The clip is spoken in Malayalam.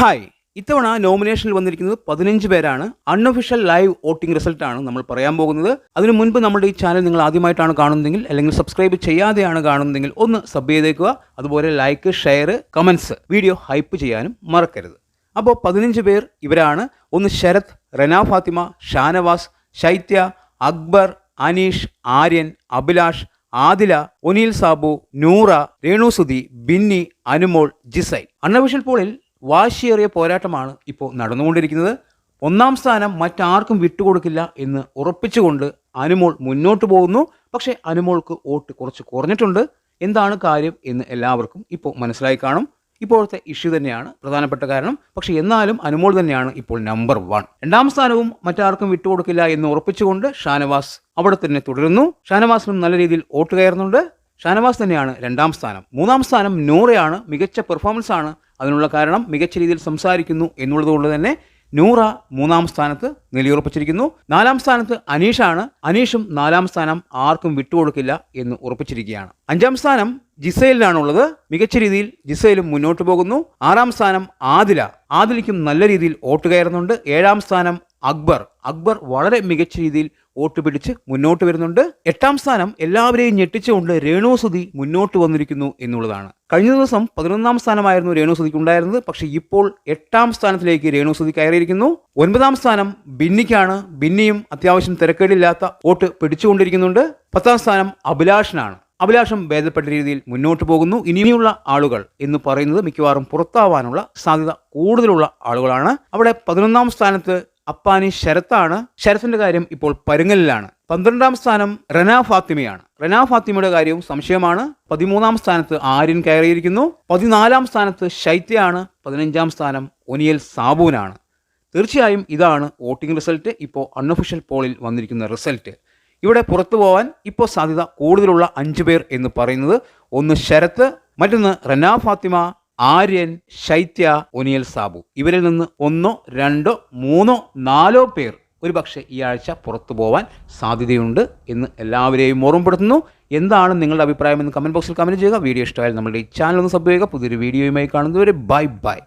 ഹായ്. ഇത്തവണ നോമിനേഷനിൽ വന്നിരിക്കുന്നത് പതിനഞ്ച് പേരാണ്. അൺഒഫീഷ്യൽ ലൈവ് വോട്ടിംഗ് റിസൾട്ട് ആണ് നമ്മൾ പറയാൻ പോകുന്നത്. അതിനു മുൻപ് നമ്മുടെ ഈ ചാനൽ നിങ്ങൾ ആദ്യമായിട്ടാണ് കാണുന്നതെങ്കിൽ അല്ലെങ്കിൽ സബ്സ്ക്രൈബ് ചെയ്യാതെയാണ് കാണുന്നതെങ്കിൽ ഒന്ന് സബ് ചെയ്തേക്കുക. അതുപോലെ like share comments video hype ചെയ്യാനും മറക്കരുത്. അപ്പോൾ പതിനഞ്ച് പേർ ഇവരാണ്. ഒന്ന് ശരത് റെന ഫാത്തിമ ഷാനവാസ് ശൈത്യ അക്ബർ അനീഷ് ആര്യൻ അഭിലാഷ് ആദില ഒനീൽ സാബു നൂറ രേണുസുതി ബിന്നി അനുമോൾ ജിസൈ അണ്ണവിഷൽ പോളിൽ വാശിയേറിയ പോരാട്ടമാണ് ഇപ്പോൾ നടന്നുകൊണ്ടിരിക്കുന്നത്. ഒന്നാം സ്ഥാനം മറ്റാർക്കും വിട്ടുകൊടുക്കില്ല എന്ന് ഉറപ്പിച്ചുകൊണ്ട് അനുമോൾ മുന്നോട്ട് പോകുന്നു. പക്ഷേ അനുമോൾക്ക് വോട്ട് കുറച്ച് കുറഞ്ഞിട്ടുണ്ട്. എന്താണ് കാര്യം എന്ന് എല്ലാവർക്കും ഇപ്പോൾ മനസ്സിലായി കാണും. ഇപ്പോഴത്തെ ഇഷ്യൂ തന്നെയാണ് പ്രധാനപ്പെട്ട കാരണം. പക്ഷേ എന്നാലും അനുമോൾ തന്നെയാണ് ഇപ്പോൾ നമ്പർ വൺ രണ്ടാം സ്ഥാനവും മറ്റാർക്കും വിട്ടുകൊടുക്കില്ല എന്ന് ഉറപ്പിച്ചുകൊണ്ട് ഷാനവാസ് അവിടെ തന്നെ തുടരുന്നു. ഷാനവാസിനും നല്ല രീതിയിൽ വോട്ട് കയറുന്നുണ്ട്. ഷാനവാസ് തന്നെയാണ് രണ്ടാം സ്ഥാനം. മൂന്നാം സ്ഥാനം നൂറയാണ്. മികച്ച പെർഫോമൻസ് ആണ്. അതിനുള്ള കാരണം മികച്ച രീതിയിൽ സംസാരിക്കുന്നു എന്നുള്ളതുകൊണ്ട് തന്നെ നൂറ മൂന്നാം സ്ഥാനത്ത് നിലയുറപ്പിച്ചിരിക്കുന്നു. നാലാം സ്ഥാനത്ത് അനീഷാണ്. അനീഷും നാലാം സ്ഥാനം ആർക്കും വിട്ടുകൊടുക്കില്ല എന്ന് ഉറപ്പിച്ചിരിക്കുകയാണ്. അഞ്ചാം സ്ഥാനം ജിസയിലാണുള്ളത് മികച്ച രീതിയിൽ ജിസൈലും മുന്നോട്ട് പോകുന്നു. ആറാം സ്ഥാനം ആദില. ആദിലയ്ക്കും നല്ല രീതിയിൽ വോട്ട് കയറുന്നുണ്ട്. ഏഴാം സ്ഥാനം അക്ബർ. അക്ബർ വളരെ മികച്ച രീതിയിൽ വോട്ട് പിടിച്ച് മുന്നോട്ട് വരുന്നുണ്ട്. എട്ടാം സ്ഥാനം എല്ലാവരെയും ഞെട്ടിച്ചുകൊണ്ട് രേണുസുതി മുന്നോട്ട് വന്നിരിക്കുന്നു എന്നുള്ളതാണ്. കഴിഞ്ഞ ദിവസം പതിനൊന്നാം സ്ഥാനമായിരുന്നു രേണുസുതിക്ക് ഉണ്ടായിരുന്നത്. പക്ഷേ ഇപ്പോൾ എട്ടാം സ്ഥാനത്തിലേക്ക് രേണുസുതി കയറിയിരിക്കുന്നു. ഒൻപതാം സ്ഥാനം ബിന്നിക്കാണ്. ബിന്നിയും അത്യാവശ്യം തിരക്കേടില്ലാത്ത വോട്ട് പിടിച്ചുകൊണ്ടിരിക്കുന്നുണ്ട്. പത്താം സ്ഥാനം അഭിലാഷനാണ്. അഭിലാഷം ഭേദപ്പെട്ട രീതിയിൽ മുന്നോട്ട് പോകുന്നു. ഇനിയുള്ള ആളുകൾ എന്ന് പറയുന്നത് മിക്കവാറും പുറത്താവാനുള്ള സാധ്യത കൂടുതലുള്ള ആളുകളാണ്. അവിടെ പതിനൊന്നാം സ്ഥാനത്ത് അപ്പാനി ശരത്താണ് ശരത്തിന്റെ കാര്യം ഇപ്പോൾ പരുങ്ങലിലാണ്. പന്ത്രണ്ടാം സ്ഥാനം റന ഫാത്തിമയാണ്. റന ഫാത്തിമയുടെ കാര്യവും സംശയമാണ്. പതിമൂന്നാം സ്ഥാനത്ത് ആര്യൻ കയറിയിരിക്കുന്നു. പതിനാലാം സ്ഥാനത്ത് ശൈത്യയാണ്. പതിനഞ്ചാം സ്ഥാനം ഒനിയൽ സാബൂനാണ്. തീർച്ചയായും ഇതാണ് വോട്ടിംഗ് റിസൾട്ട്. ഇപ്പോൾ അൺഒഫീഷ്യൽ പോളിൽ വന്നിരിക്കുന്ന റിസൾട്ട്. ഇവിടെ പുറത്തു പോകാൻ ഇപ്പോൾ സാധ്യത കൂടുതലുള്ള അഞ്ചു പേർ എന്ന് പറയുന്നത് ഒന്ന് ശരത്ത് മറ്റൊന്ന് റന ഫാത്തിമ ആര്യൻ ശൈത്യ ഒനിയൽ സാബു. ഇവരിൽ നിന്ന് ഒന്നോ രണ്ടോ മൂന്നോ നാലോ പേർ ഒരു പക്ഷേ ഈ ആഴ്ച പുറത്തു പോവാൻ സാധ്യതയുണ്ട് എന്ന് എല്ലാവരെയും ഓർമ്മപ്പെടുത്തുന്നു. എന്താണ് നിങ്ങളുടെ അഭിപ്രായം എന്ന് കമന്റ് ബോക്സിൽ കമന്റ് ചെയ്യുക. വീഡിയോ ഇഷ്ടമായാലും നമ്മുടെ ഈ ചാനൽ ഒന്ന് സബ് ചെയ്യുക. പുതിയൊരു വീഡിയോയുമായി കാണുന്നവരെ ബൈ ബൈ.